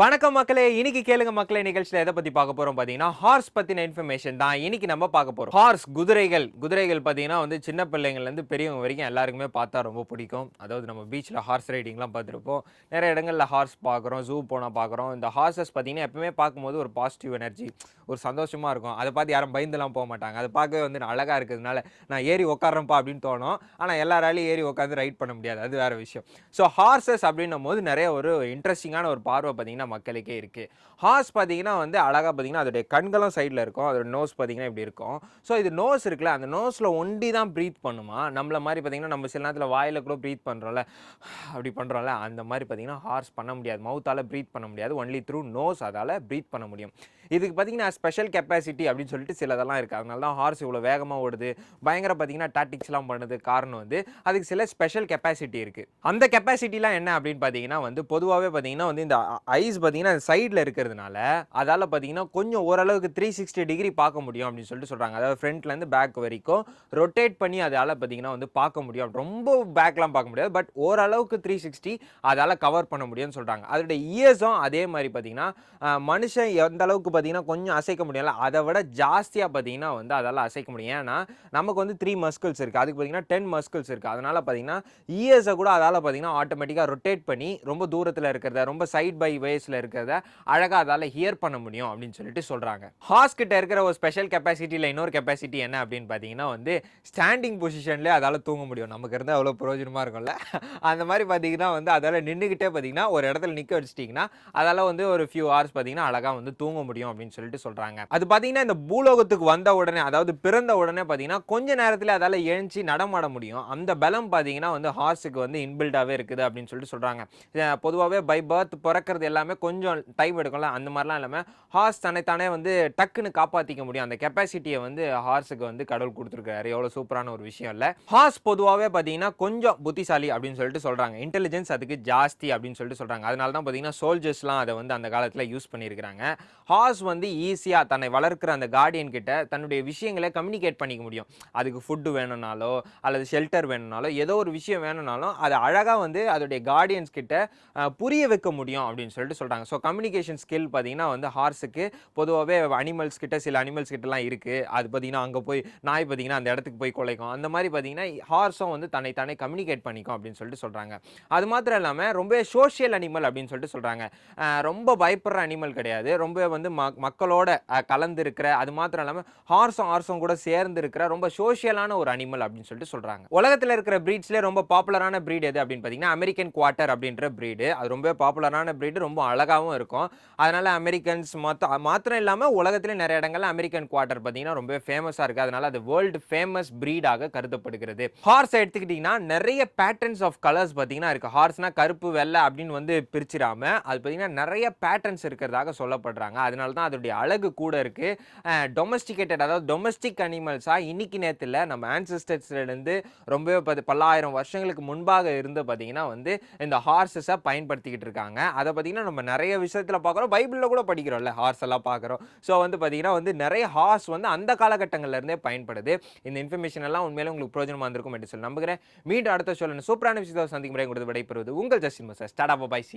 வணக்கம் மக்களே. இன்னைக்கு கேளுங்க மக்களே நிகழ்ச்சியில் எதை பற்றி பார்க்க போகிறோம் பார்த்தீங்கன்னா ஹார்ஸ் பற்றின இன்ஃபர்மேஷன் தான் இன்னைக்கு நம்ம பார்க்க போகிறோம் ஹார்ஸ் குதிரைகள். குதிரைகள் பார்த்தீங்கன்னா வந்து சின்ன பிள்ளைங்கள்லேருந்து பெரியவங்க வரைக்கும் எல்லாருக்குமே பார்த்தா ரொம்ப பிடிக்கும். அதாவது நம்ம பீச்சில் ஹார்ஸ் ரைடிங்லாம் பார்த்துருப்போம். நிறைய இடங்களில் ஹார்ஸ் பார்க்குறோம் ஜூ போனால் பார்க்குறோம். இந்த ஹார்சஸ் பார்த்தீங்கன்னா எப்பவுமே பார்க்கும்போது ஒரு பாசிட்டிவ் எனர்ஜி ஒரு சந்தோஷமாக இருக்கும். அதை பார்த்து யாரும் பயந்துலாம் போக மாட்டாங்க. அதை பார்க்கவே வந்து அழகாக இருக்கிறதுனால நான் ஏறி உட்காரப்பா அப்படின்னு தோணும். ஆனால் எல்லாராலையும் ஏறி உட்காந்து ரைட் பண்ண முடியாது. அது வேறு விஷயம். ஸோ ஹார்சஸ் அப்படின்னும் போது நிறைய ஒரு இன்ட்ரெஸ்டிங்கான ஒரு பார்வை பார்த்தீங்கன்னா மக்களுக்கே இருக்கு. ஹார்ஸ் பார்த்தீங்கன்னா வந்து அழகாக பார்த்தீங்கன்னா அதோடைய கண்களும் சைடில் இருக்கும். அதோட நோஸ் பார்த்தீங்கன்னா இப்படி இருக்கும். ஸோ இது நோஸ் இருக்குல்ல அந்த நோஸில் ஒண்டி தான் ப்ரீத் பண்ணுமா? நம்மள மாதிரி பார்த்தீங்கன்னா நம்ம சில நேரத்தில் வாயில் கூட ப்ரீத் பண்ணுறோம்ல அப்படி பண்ணுறோம்ல அந்த மாதிரி பார்த்தீங்கன்னா ஹார்ஸ் பண்ண முடியாது. மவுத்தால் ப்ரீத் பண்ண முடியாது. ஒன்லி த்ரூ நோஸ் அதால் ப்ரீத் பண்ண முடியும். இதுக்கு பார்த்தீங்கன்னா ஸ்பெஷல் கெப்பாசிட்டி அப்படின்னு சொல்லிட்டு சிலதெல்லாம் இருக்குது அதனால தான் ஹார்ஸ் இவ்வளோ வேகமாக ஓடுது. பயங்கர பார்த்தீங்கன்னா டாட்டிக்ஸ்லாம் பண்ணுது. காரணம் வந்து அதுக்கு சில ஸ்பெஷல் கெப்பாசிட்டி இருக்குது அந்த கெப்பாசிட்டிலாம் என்ன அப்படின்னு பார்த்தீங்கன்னா வந்து பொதுவாகவே பார்த்தீங்கன்னா வந்து இந்த ஐஸ் பார்த்தீங்கன்னா சைடில் இருக்கிறதுனால அதால் பார்த்தீங்கன்னா கொஞ்சம் ஓரளவுக்கு த்ரீ சிக்ஸ்டி டிகிரி பார்க்க முடியும் அப்படின்னு சொல்லிட்டு சொல்கிறாங்க அதாவது ஃப்ரண்ட்லேருந்து பேக் வரைக்கும் ரொட்டேட் பண்ணி அதால் பார்த்தீங்கன்னா வந்து பார்க்க முடியும். ரொம்ப பேக்லாம் பார்க்க முடியாது. பட் ஓரளவுக்கு த்ரீ சிக்ஸ்டி அதால் கவர் பண்ண முடியும்னு சொல்கிறாங்க அதோட இயர்ஸும் அதே மாதிரி பார்த்தீங்கன்னா மனுஷன் எந்த அளவுக்கு பார்த்தீங்கன்னா கொஞ்சம் அசைக்க முடியல அதை விட ஜாஸ்தியாக பார்த்தீங்கன்னா வந்து அதால் அசைக்க முடியும். ஏன்னா நமக்கு வந்து த்ரீ மஸ்கிள்ஸ் இருக்குது அதுக்கு பார்த்தீங்கன்னா டென் மஸ்கிள்ஸ் இருக்குது அதனால் பார்த்தீங்கன்னா இயர்ஸை கூட அதால் பார்த்தீங்கன்னா ஆட்டோமேட்டிக்காக ரொட்டேட் பண்ணி ரொம்ப தூரத்தில் இருக்கிறத ரொம்ப சைட் பை வேஸில் இருக்கிறத அழகாக அதால் ஹியர் பண்ண முடியும் அப்படின்னு சொல்லிட்டு சொல்கிறாங்க ஹார்ஸ் கிட்ட இருக்கிற ஒரு ஸ்பெஷல் கெப்பாசிட்டியில் இன்னொரு கெப்பாசிட்டி என்ன அப்படின்னு பார்த்தீங்கன்னா வந்து ஸ்டாண்டிங் பொசிஷன்லேயே அதால் தூங்க முடியும். நமக்கு இருந்தால் அவ்வளோ பிரயோஜனமாக இருக்கும்ல. அந்த மாதிரி பார்த்தீங்கன்னா வந்து அதால் நின்றுக்கிட்டே பார்த்தீங்கன்னா ஒரு இடத்துல நிற்க வச்சிட்டிங்கன்னா அதால் வந்து ஒரு ஃபியூ ஹவர்ஸ் பார்த்தீங்கன்னா அழகாக வந்து தூங்க முடியும் அப்படின்னு சொல்லிட்டு சொல்கிறாங்க அது பார்த்தீங்கன்னா இந்த பூலோகத்துக்கு வந்த உடனே அதாவது பிறந்த உடனே பார்த்தீங்கன்னா கொஞ்ச நேரத்தில் அதால் எழுந்து நடமாட முடியும். அந்த பலம் பார்த்தீங்கன்னா வந்து ஹார்ஸுக்கு வந்து இன்பில்டாகவே இருக்குது அப்படின்னு சொல்லிட்டு சொல்கிறாங்க பொதுவாகவே பை பர்த் பிறக்கிறது எல்லாமே கொஞ்சம் டைம் எடுக்கும்ல அந்த மாதிரிலாம் இல்லாமல் ஹார்ஸ் தன்னைத்தானே வந்து டக்குன்னு காப்பாற்றிக்க முடியும். அந்த கெப்பாசிட்டியை வந்து ஹார்ஸுக்கு வந்து கடவுள் கொடுத்துருக்காரு. எவ்வளோ சூப்பரான ஒரு விஷயம் இல்லை. ஹார்ஸ் பொதுவாகவே பார்த்தீங்கன்னா கொஞ்சம் புத்திசாலி அப்படின்னு சொல்லிட்டு சொல்கிறாங்க இன்டெலிஜென்ஸ் அதுக்கு ஜாஸ்தி அப்படின்னு சொல்லிட்டு சொல்கிறாங்க அதனால தான் பார்த்தீங்கன்னா சோல்ஜர்ஸ்லாம் அதை வந்து அந்த காலத்தில் யூஸ் பண்ணியிருக்கிறாங்க. ஹார்ஸ் வந்து ஈஸியாக தன்னை வளர்க்குற அந்த கார்டியன் கிட்ட தன்னுடைய விஷயங்களை கம்யூனிகேட் பண்ணிக்க முடியும். அதுக்கு ஃபுட்டு வேணும்னாலோ அல்லது ஷெல்டர் வேணும்னாலோ ஏதோ ஒரு விஷயம் வேணும்னாலும் அதை அழகாக வந்து அதோடைய கார்டியன்ஸ் கிட்ட புரிய வைக்க முடியும் அப்படின்னு சொல்லிட்டு சொல்கிறாங்க ஸோ கம்யூனிகேஷன் ஸ்கில் பார்த்தீங்கன்னா வந்து ஹார்ஸுக்கு பொதுவாகவே அனிமல்ஸ் கிட்ட சில அனிமல்ஸ் கிட்டலாம் இருக்குது அது பார்த்தீங்கன்னா அங்கே போய் நாய் பார்த்தீங்கன்னா அந்த இடத்துக்கு போய் குலைக்கும். அந்த மாதிரி பார்த்தீங்கன்னா ஹார்ஸும் வந்து தன்னை தானே கம்யூனிகேட் பண்ணிக்கும் அப்படின்னு சொல்லிட்டு சொல்கிறாங்க அது மாத்திரம் இல்லாமல் ரொம்ப சோஷியல் அனிமல் அப்படின்னு சொல்லிட்டு சொல்கிறாங்க ரொம்ப பயப்படுற அனிமல் கிடையாது. ரொம்ப வந்து மக் மக்களோட கலந்து இருக்கிற அது மாத்திரம் இல்லாமல் ஹார்ஸும் ஹார்ஸும் கூட சேர்ந்து இருக்கிற ரொம்ப சோஷியலான ஒரு அனிமல் அப்படின்னு சொல்லிட்டு சொல்கிறாங்க உலகத்தில் இருக்கிற ப்ரீட்ஸ்லேயே ரொம்ப பாப்புலரான breed எது அப்படின்னு பார்த்தீங்கன்னா அமெரிக்கன் குவார்ட்டர் அப்படின்ற ப்ரீடு அது ரொம்ப பாப்புலரான பிரீடு ரொம்ப அழகாகவும் இருக்கும். அதனால் அமெரிக்கன்ஸ் மொத்த மாத்திரம் இல்லாமல் உலகத்திலே நிறைய இடங்கள்ல அமெரிக்கன் குவார்ட்டர் பார்த்தீங்கன்னா ரொம்ப ஃபேமஸாக இருக்குது அதனால் அது வேர்ல்டு ஃபேமஸ் ப்ரீடாக கருதப்படுகிறது. ஹார்ஸ் எடுத்துக்கிட்டிங்கன்னா நிறைய பேட்டர்ன்ஸ் ஆஃப் கலர்ஸ் பார்த்தீங்கன்னா இருக்குது ஹார்ஸ்னால் கருப்பு வெள்ளை அப்படின்னு வந்து பிரிச்சிடாமல் அது பார்த்தீங்கன்னா நிறைய பேட்டர்ன்ஸ் இருக்கிறதாக சொல்லப்படுறாங்க. அதனால தான் அதோடைய அழகு கூட இருக்குது டொமஸ்டிகேட்டட் அதாவது டொமஸ்டிக் அனிமல்ஸாக இன்னைக்கு நேரத்தில் நம்ம ஆன்சிஸ்டர்ஸ்லேருந்து ரொம்பவே பத்து பல்லாயிரம் வருஷங்களுக்கு முன்பாக இருந்து பார்த்தீங்கன்னா வந்து இந்த ஹார்ஸஸை பயன்படுத்திக்கிட்டு இருக்காங்க. அதை பார்த்தீங்கன்னா நம்ம நிறைய விஷயத்தில் பார்க்குறோம். பைபிளில் கூட படிக்கிறோம்ல ஹார்ஸ் எல்லாம் பார்க்குறோம். ஸோ வந்து பார்த்தீங்கன்னா வந்து நிறைய ஹார்ஸ் வந்து அந்த காலகட்டங்கள்லேருந்தே பயன்படுது. இந்த இன்ஃபர்மேஷன் எல்லாம் உண்மையிலே உங்களுக்கு பிரோஜனமாக இருந்திருக்கும் என்று சொல்லி நம்புகிறேன். மீண்டும் அடுத்த சொல்லுங்க சூப்பரான விஷயத்தை சந்திக்கும் முறை கொடுத்து விடைபெறுவது உங்கள் ஜஸ்டின் மசாஸ். Tata bye C.